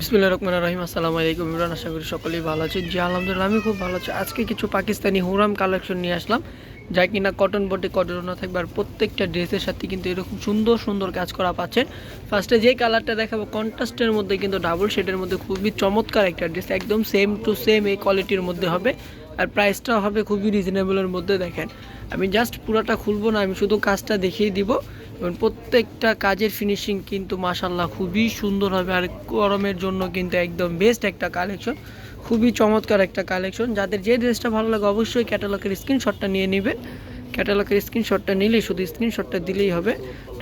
বিসমুল্লাহ রহমান রহিম, আসসালামু আলাইকুম ইমরান, আশা করি সকলেই ভালো আছেন। জি, আলহামদুলিল্লাহ আমি খুব ভালো আছি। আজকে কিছু পাকিস্তানি হুরাম কালেকশন নিয়ে আসলাম। যা কিনা কটন বটে কটন না থাকবে আর প্রত্যেকটা ড্রেসের সাথে কিন্তু এরকম সুন্দর সুন্দর কাজ করা পাচ্ছেন। ফার্স্টে যে কালারটা দেখাবো কন্ট্রাস্টের মধ্যে কিন্তু ডাবল শেডের মধ্যে খুবই চমৎকার একটা ড্রেস একদম সেম টু সেম এই কোয়ালিটির মধ্যে হবে। আর প্রাইসটাও হবে খুবই রিজনেবলের মধ্যে, দেখেন। আমি জাস্ট পুরোটা খুলবো না, আমি শুধু কাজটা দেখিয়ে দিব। এবং প্রত্যেকটা কাজের ফিনিশিং কিন্তু মাসাল্লাহ খুবই সুন্দর হবে। আর গরমের জন্য কিন্তু একদম বেস্ট একটা কালেকশন খুবই চমৎকার একটা কালেকশন যাদের যে ড্রেসটা ভালো লাগে অবশ্যই ক্যাটালগের স্ক্রিনশটটা নিয়ে নেবেন ক্যাটালগের স্ক্রিনশটটা নিলেই, শুধু স্ক্রিনশটটা দিলেই হবে।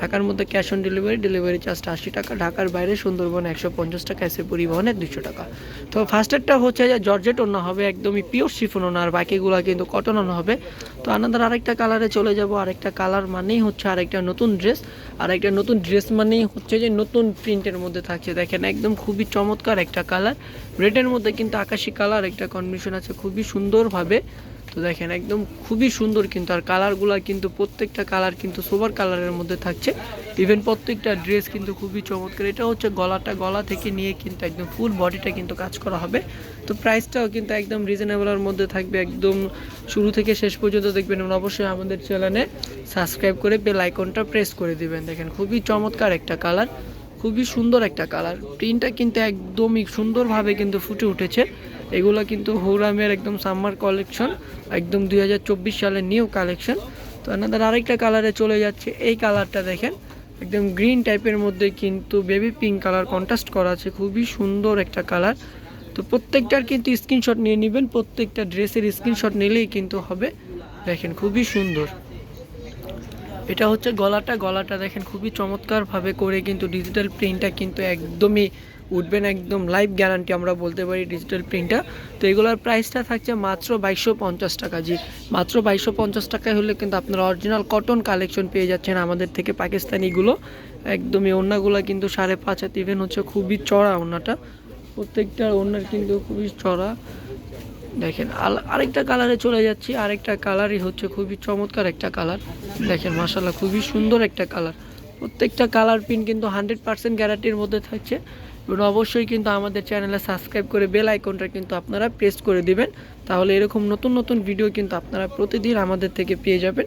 ঢাকার মধ্যে ক্যাশ অন ডেলিভারি ডেলিভারি চার্জটা আশি টাকা, ঢাকার বাইরে সুন্দরবন একশো পঞ্চাশ টাকা, এসে পরিবহনের দুশো টাকা। তো ফার্স্টেরটা হচ্ছে যে জর্জেট ওনা হবে, একদমই পিওর শিফন ওনা আর বাকিগুলো কিন্তু কটন ওনা হবে। তো আনাদার আরেকটা কালারে চলে যাব, আরেকটা কালার মানেই হচ্ছে আরেকটা নতুন ড্রেস আর একটা নতুন ড্রেস মানেই হচ্ছে যে নতুন প্রিন্টের মধ্যে থাকছে। দেখেন একদম খুবই চমৎকার একটা কালার রেডের মধ্যে কিন্তু আকাশি কালার একটা কম্বিনেশন আছে খুবই সুন্দরভাবে। তো দেখেন, একদম খুবই সুন্দর কিন্তু, আর কালারগুলো কিন্তু, প্রত্যেকটা কালার কিন্তু সোবার কালারের মধ্যে থাকছে। ইভেন প্রত্যেকটা ড্রেস কিন্তু খুবই চমৎকার। এটা হচ্ছে গলাটা গলা থেকে নিয়ে কিন্তু একদম ফুল বডিটা কিন্তু কাজ করা হবে। তো প্রাইসটাও কিন্তু একদম রিজনেবলের মধ্যে থাকবে, একদম শুরু থেকে শেষ পর্যন্ত দেখবেন। এবং অবশ্যই আমাদের চ্যানেলে সাবস্ক্রাইব করে বেল আইকনটা প্রেস করে দিবেন। দেখেন, খুবই চমৎকার একটা কালার খুবই সুন্দর একটা কালার প্রিন্টটা কিন্তু একদমই সুন্দরভাবে কিন্তু ফুটে উঠেছে। এগুলো কিন্তু হৌরামের একদম সামার কালেকশন একদম দুই হাজার চব্বিশ সালের নিউ কালেকশন তো আপনাদের আরেকটা কালারে চলে যাচ্ছে, এই কালারটা দেখেন, একদম গ্রিন টাইপের মধ্যে কিন্তু বেবি পিঙ্ক কালার কন্ট্রাস্ট করা আছে, খুবই সুন্দর একটা কালার তো প্রত্যেকটার কিন্তু স্ক্রিনশট নিয়ে নেবেন, প্রত্যেকটা ড্রেসের স্ক্রিনশট নিলেই কিন্তু হবে। দেখেন খুবই সুন্দর। এটা হচ্ছে গলাটা গলাটা দেখেন খুবই চমৎকারভাবে করে কিন্তু ডিজিটাল প্রিন্টটা কিন্তু একদমই উঠবেন একদম লাইভ গ্যারান্টি আমরা বলতে পারি ডিজিটাল প্রিন্টটা তো এগুলোর প্রাইসটা থাকছে মাত্র বাইশশো পঞ্চাশ টাকা জি। মাত্র বাইশশো পঞ্চাশ টাকায় হলে কিন্তু আপনারা অরিজিনাল কটন কালেকশন পেয়ে যাচ্ছেন আমাদের থেকে পাকিস্তানিগুলো। একদমই ওড়নাগুলো কিন্তু সাড়ে পাঁচ হাত ইভেন হচ্ছে খুবই চড়া ওড়নাটা। প্রত্যেকটা ওড়নার কিন্তু খুবই চড়া। দেখেন আরেকটা কালারে চলে যাচ্ছি। আরেকটা কালারই হচ্ছে খুবই চমৎকার একটা কালার দেখেন মাসাল্লাহ খুবই সুন্দর একটা কালার প্রত্যেকটা কালার পিন কিন্তু হান্ড্রেড পার্সেন্ট গ্যারান্টির মধ্যে থাকছে। অবশ্যই কিন্তু আমাদের চ্যানেলে সাবস্ক্রাইব করে বেল আইকনটা কিন্তু আপনারা প্রেস করে দিবেন। তাহলে এরকম নতুন নতুন ভিডিও কিন্তু আপনারা প্রতিদিন আমাদের থেকে পেয়ে যাবেন।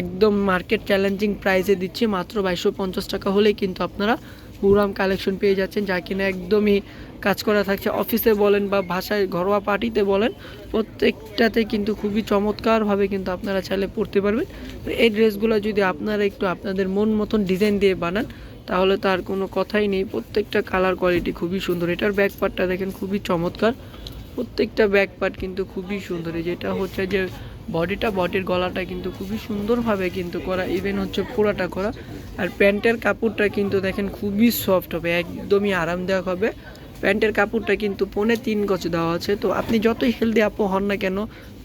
একদম মার্কেট চ্যালেঞ্জিং প্রাইসে দিচ্ছি, মাত্র বাইশশো পঞ্চাশ টাকা হলেই কিন্তু আপনারা পুরাম কালেকশন পেয়ে যাচ্ছেন, যা কিনা একদমই কাজ করা থাকছে। অফিসে বলেন বা ভাষায় ঘরোয়া পার্টিতে বলেন, প্রত্যেকটাতে কিন্তু খুবই চমৎকারভাবে কিন্তু আপনারা চাইলে পড়তে পারবেন। এই ড্রেসগুলো যদি আপনারা একটু আপনাদের মন মতন ডিজাইন দিয়ে বানান তাহলে তার কোনো কথাই নেই। প্রত্যেকটা কালার কোয়ালিটি খুবই সুন্দর। এটার ব্যাক পার্টটা দেখেন খুবই চমৎকার। প্রত্যেকটা ব্যাক পার্ট কিন্তু খুবই সুন্দর। যেটা হচ্ছে যে বডিটা বডির গলাটা কিন্তু খুবই সুন্দরভাবে কিন্তু করা ইভেন হচ্ছে পুরাটা করা। আর প্যান্টের কাপড়টা কিন্তু দেখেন খুবই সফট হবে, একদমই আরামদায়ক হবে। প্যান্টের কাপড়টা কিন্তু পনে তিন গজ দেওয়া আছে। তো আপনি যতই হেলদি আপু হন না কেন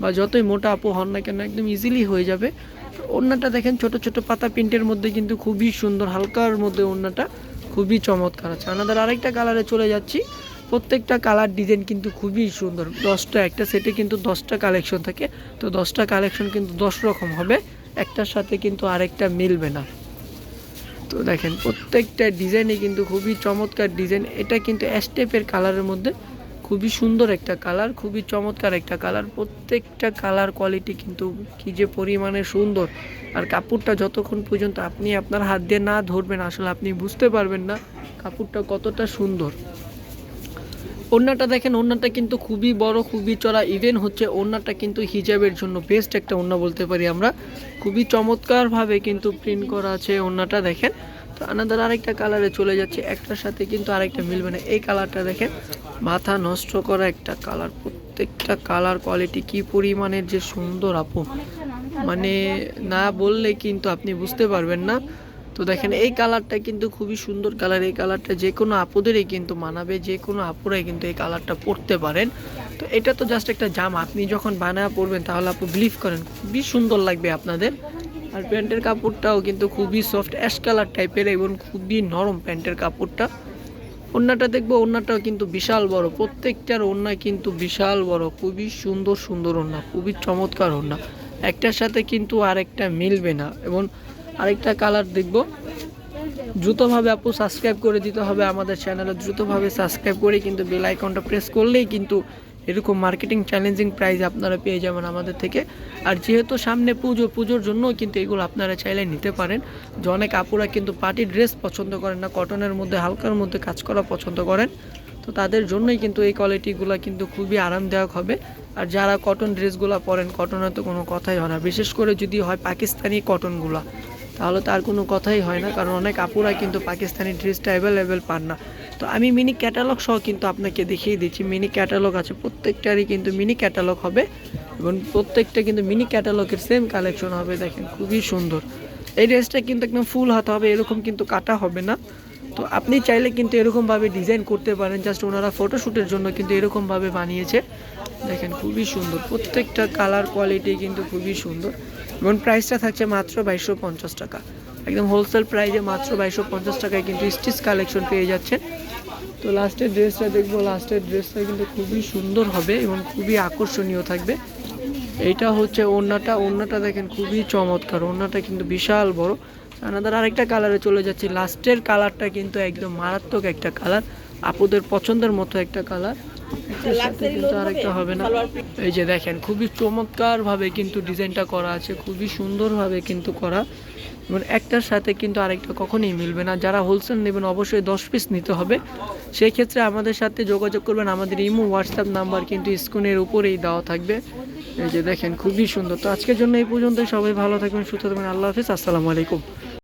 বা যতই মোটা আপু হন না কেন, একদম ইজিলি হয়ে যাবে। ওড়নাটা দেখেন, ছোট ছোট পাতা প্রিন্টের মধ্যে কিন্তু খুবই সুন্দর, হালকার মধ্যে ওড়নাটা খুবই চমৎকার আছে। আমাদের আরেকটা কালারে চলে যাচ্ছি। প্রত্যেকটা কালার ডিজাইন কিন্তু খুবই সুন্দর। দশটা, একটা সেটে কিন্তু দশটা কালেকশন থাকে। তো দশটা কালেকশন কিন্তু দশ রকম হবে। একটার সাথে কিন্তু আরেকটা মিলবে না। তো দেখেন, প্রত্যেকটা ডিজাইনই কিন্তু খুবই চমৎকার ডিজাইন এটা কিন্তু অ্যাস্টেপের কালারের মধ্যে খুবই সুন্দর একটা কালার খুবই চমৎকার একটা কালার প্রত্যেকটা কালার কোয়ালিটি কিন্তু কি যে পরিমাণে সুন্দর। আর কাপড়টা যতক্ষণ পর্যন্ত আপনি আপনার হাত দিয়ে না ধরবেন, আসলে আপনি বুঝতে পারবেন না কাপড়টা কতটা সুন্দর। ওড়নাটা দেখেন, ওড়নাটা কিন্তু খুবই বড়, খুবই চড়া। ইভেন হচ্ছে ওড়নাটা কিন্তু হিজাবের জন্য বেস্ট একটা ওড়না বলতে পারি আমরা। খুবই চমৎকারভাবে কিন্তু প্রিন্ট করা আছে ওড়নাটা দেখেন। তো আনাদার আরেকটা কালারে চলে যাচ্ছে, একটার সাথে কিন্তু আরেকটা মিলবে না। এই কালারটা দেখেন, মাথা নষ্ট করা একটা কালার প্রত্যেকটা কালার কোয়ালিটি কি পরিমাণের যে সুন্দর আপু। মানে না বললে কিন্তু আপনি বুঝতে পারবেন না। তো দেখেন, এই কালারটা কিন্তু খুবই সুন্দর কালার এই কালারটা যে কোনো আপুদেরই কিন্তু মানাবে, যে কোনো আপুরাই কিন্তু এই কালারটা পরতে পারেন। তো এটা তো জাস্ট একটা জামা। আপনি যখন বানায় পরবেন তাহলে আপু বিলিভ করেন, খুবই সুন্দর লাগবে আপনাদের। আর প্যান্টের কাপড়টাও কিন্তু খুবই সফট অ্যাশ কালার টাইপের এবং খুবই নরম প্যান্টের কাপড়টা। ওড়নাটা দেখব, ওড়নাটাও কিন্তু বিশাল বড়। প্রত্যেকটার ওড়না কিন্তু বিশাল বড়, খুবই সুন্দর সুন্দর ওড়না, খুবই চমৎকার ওড়না। একটার সাথে কিন্তু আরেকটা মিলবে না। এবং আরেকটা কালার দেখব, দ্রুতভাবে আপু সাবস্ক্রাইব করে দিতে হবে আমাদের চ্যানেলে দ্রুতভাবে সাবস্ক্রাইব করে কিন্তু বেল আইকনটা প্রেস করলেই কিন্তু এরকম মার্কেটিং চ্যালেঞ্জিং প্রাইজ আপনারা পেয়ে যাবেন আমাদের থেকে। আর যেহেতু সামনে পুজো, পুজোর জন্য কিন্তু এগুলো আপনারা চাইলে নিতে পারেন। যে অনেক আপুরা কিন্তু পার্টি ড্রেস পছন্দ করেন না কটনের মধ্যে, হালকার মধ্যে কাজ করা পছন্দ করেন। তো তাদের জন্যই কিন্তু এই কোয়ালিটিগুলো কিন্তু খুবই আরামদায়ক হবে। আর যারা কটন ড্রেসগুলো পরেন কটনের তো কোনো কথাই হয় না। বিশেষ করে যদি হয় পাকিস্তানি কটনগুলো তাহলে তার কোনো কথাই হয় না। কারণ অনেক আপুরা কিন্তু পাকিস্তানি ড্রেসটা অ্যাভেলেবেল পান না। তো আমি মিনি ক্যাটালগ সহ কিন্তু আপনাকে দেখিয়ে দিচ্ছি। মিনি ক্যাটালগ আছে, প্রত্যেকটারই কিন্তু মিনি ক্যাটালগ হবে এবং প্রত্যেকটা কিন্তু মিনি ক্যাটালগের সেম কালেকশন হবে। দেখেন, খুবই সুন্দর। এই ড্রেসটা কিন্তু একদম ফুল হাতে হবে, এরকম কিন্তু কাটা হবে না। তো আপনি চাইলে কিন্তু এরকমভাবে ডিজাইন করতে পারেন। জাস্ট ওনারা ফটোশ্যুটের জন্য কিন্তু এরকমভাবে বানিয়েছে। দেখেন, খুবই সুন্দর। প্রত্যেকটা কালার কোয়ালিটি কিন্তু খুবই সুন্দর এবং প্রাইসটা থাকছে মাত্র বাইশশো পঞ্চাশ টাকা। একদম হোলসেল প্রাইসে মাত্র বাইশশো পঞ্চাশ টাকায় কিন্তু স্টিচ কালেকশন পেয়ে যাচ্ছেন। তো লাস্টের ড্রেসটা দেখব লাস্টের ড্রেসটা কিন্তু খুবই সুন্দর হবে এবং খুবই আকর্ষণীয় থাকবে। এইটা হচ্ছে ওড়নাটা ওড়নাটা দেখেন খুবই চমৎকার ওড়নাটা কিন্তু বিশাল বড়। আমাদের আরেকটা কালারে চলে যাচ্ছি লাস্টের কালারটা কিন্তু একদম মারাত্মক একটা কালার আপুদের পছন্দের মতো একটা কালার কিন্তু আরেকটা হবে না। এই যে দেখেন খুবই চমৎকার ভাবে কিন্তু ডিজাইনটা করা আছে খুবই সুন্দরভাবে কিন্তু করা। এবং একটার সাথে কিন্তু আরেকটা কখনোই মিলবে না। যারা হোলসেল নেবেন অবশ্যই দশ পিস নিতে হবে। সেই ক্ষেত্রে আমাদের সাথে যোগাযোগ করবেন। আমাদের ইমো হোয়াটসঅ্যাপ নাম্বার কিন্তু স্ক্রিনের উপরেই দেওয়া থাকবে। এই যে দেখেন, খুবই সুন্দর। তো আজকের জন্য এই পর্যন্ত সবাই ভালো থাকবেন, সুস্থ থাকবেন। আল্লাহ হাফিজ। আসসালামু আলাইকুম।